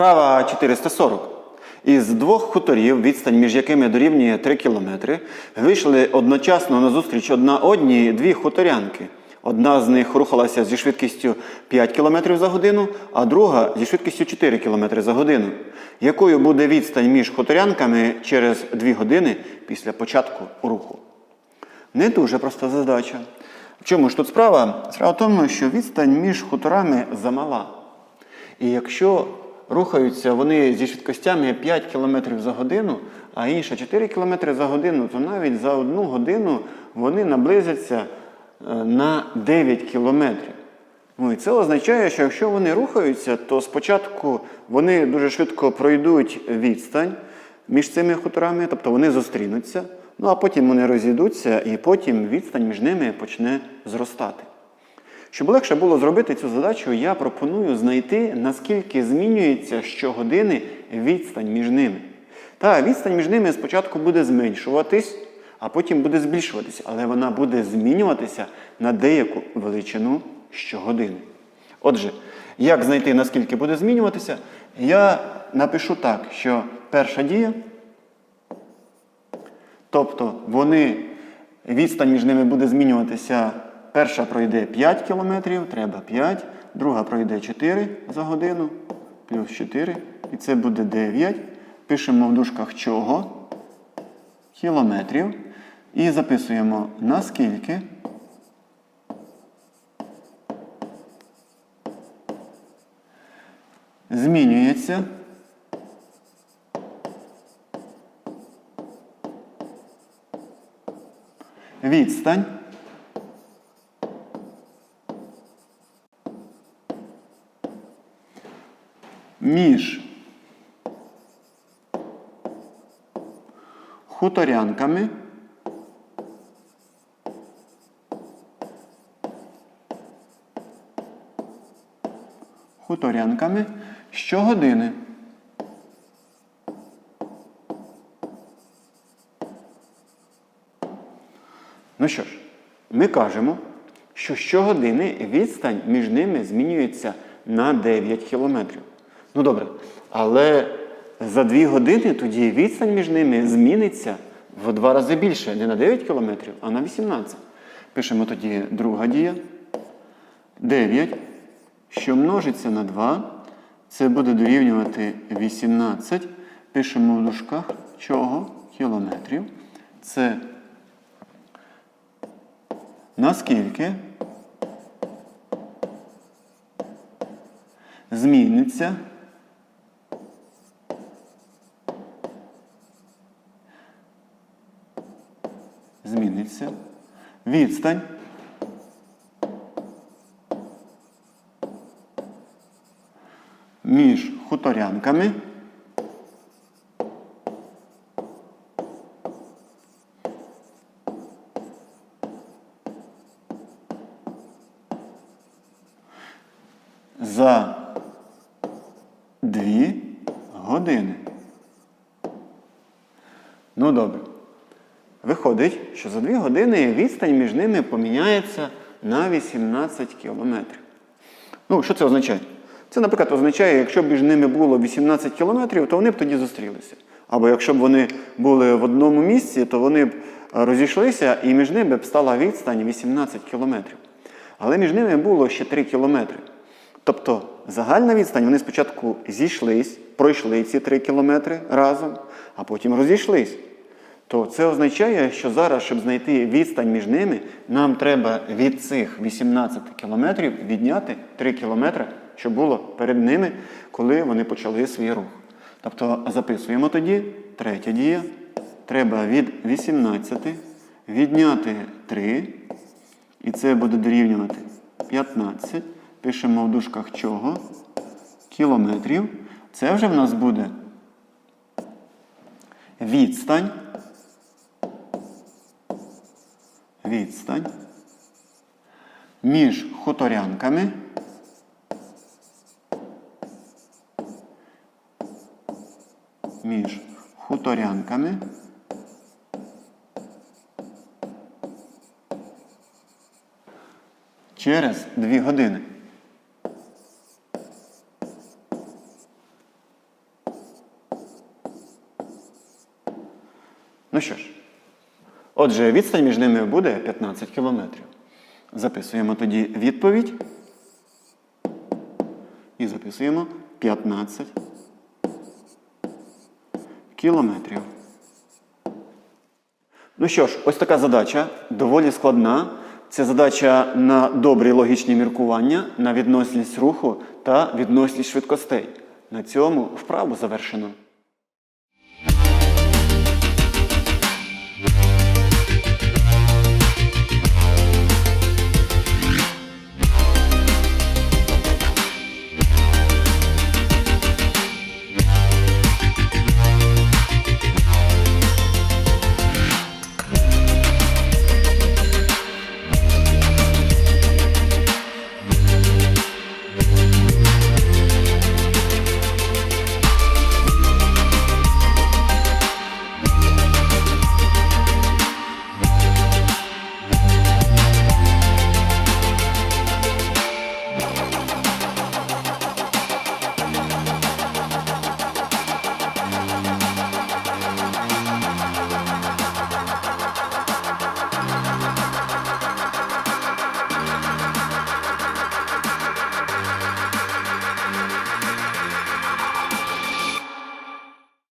Вправа 440. Із двох хуторів, відстань між якими дорівнює 3 кілометри, вийшли одночасно на зустріч одна одній дві хуторянки. Одна з них рухалася зі швидкістю 5 км за годину, а друга зі швидкістю 4 км за годину. Якою буде відстань між хуторянками через 2 години після початку руху? Не дуже проста задача. В чому ж тут справа? Справа в тому, що відстань між хуторами замала. І якщо рухаються вони зі швидкостями 5 км за годину, а інша 4 км за годину, то навіть за одну годину вони наблизяться е, на 9 кілометрів. Ну і це означає, що якщо вони рухаються, то спочатку вони дуже швидко пройдуть відстань між цими хуторами, тобто вони зустрінуться, ну а потім вони розійдуться, і потім відстань між ними почне зростати. Щоб легше було зробити цю задачу, я пропоную знайти, наскільки змінюється щогодини відстань між ними. Та відстань між ними спочатку буде зменшуватись, а потім буде збільшуватися, але вона буде змінюватися на деяку величину щогодини. Отже, як знайти, наскільки буде змінюватися, я напишу так, що перша дія, тобто вони, відстань між ними буде змінюватися. Перша пройде 5 кілометрів, треба 5, друга пройде 4 за годину, плюс 4, і це буде 9. Пишемо в дужках чого? Кілометрів. І записуємо наскільки. Змінюється. Відстань. Між хуторянками хуторянками щогодини. Ну що ж, ми кажемо, що щогодини відстань між ними змінюється на 9 кілометрів. Ну добре, але за 2 години тоді відстань між ними зміниться в два рази більше, не на 9 кілометрів, а на 18. Пишемо тоді друга дія. 9, що множиться на 2, це буде дорівнювати 18. Пишемо в дужках чого? Кілометрів. Це наскільки зміниться зміниться відстань між хуторянками за дві години. Ну добре. Виходить, що за 2 години відстань між ними поміняється на 18 кілометрів. Ну, що це означає? Це, наприклад, означає, якщо б між ними було 18 кілометрів, то вони б тоді зустрілися. Або якщо б вони були в одному місці, то вони б розійшлися і між ними б стала відстань 18 кілометрів. Але між ними було ще 3 кілометри. Тобто загальна відстань, вони спочатку зійшлись, пройшли ці 3 кілометри разом, а потім розійшлись то це означає, що зараз, щоб знайти відстань між ними, нам треба від цих 18 кілометрів відняти 3 кілометри, що було перед ними, коли вони почали свій рух. Тобто записуємо тоді третя дія. Треба від 18 відняти 3, і це буде дорівнювати 15. Пишемо в дужках чого? Кілометрів. Це вже в нас буде відстань. Відстань між хуторянками між хуторянками через 2 години. Ну що ж, отже, відстань між ними буде 15 кілометрів. Записуємо тоді відповідь. І записуємо 15 кілометрів. Ну що ж, ось така задача доволі складна. Це задача на добрі логічні міркування, на відносність руху та відносність швидкостей. На цьому вправу завершено.